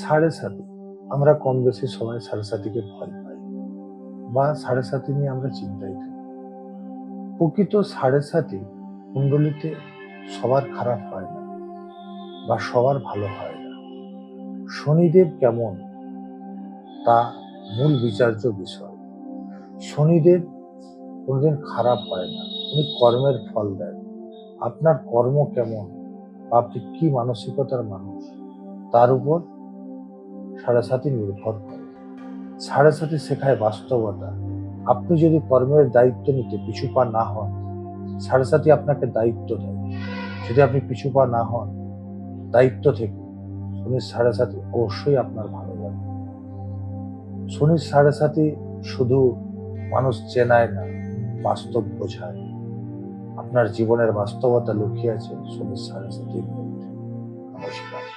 সাড়ে সাথী আমরা কম বেশি সবাই সাড়ে সাথীকে ভয় পাই। বা সাড়ে সাথী নিয়ে আমরা চিন্তায় থাকি। প্রকৃত সাড়ে সাথী কুণ্ডলিতে সবার খারাপ হয় না বা সবার ভালো হয় না। শনিদেব কেমন? তা মূল বিচার্য বিষয়। শনিদেব কোনোদিন খারাপ হয় না, উনি কর্মের ফল দেন। আপনার কর্ম কেমন? আপনি কি মানসিকতার মানুষ? তার উপর সাড়ে সাথী নির্ভর করে সাড়ে সাথী শেখায় বাস্তবতা। আপনি যদি কর্মের দায়িত্ব নিতে পিছু পা না হন, সাড়ে সাথী আপনাকে দায়িত্ব দেয়। যদি আপনি পিছু পা না হন, দায়িত্ব থেকে শনির সাড়ে সাথী অবশ্যই আপনার ভালো লাগে শনির সাড়ে সাথী শুধু মানুষ চেনায় না, বাস্তব বোঝায়। আপনার জীবনের বাস্তবতা লুকিয়ে আছে শনির সাড়ে সাথীর মধ্যে। নমস্কার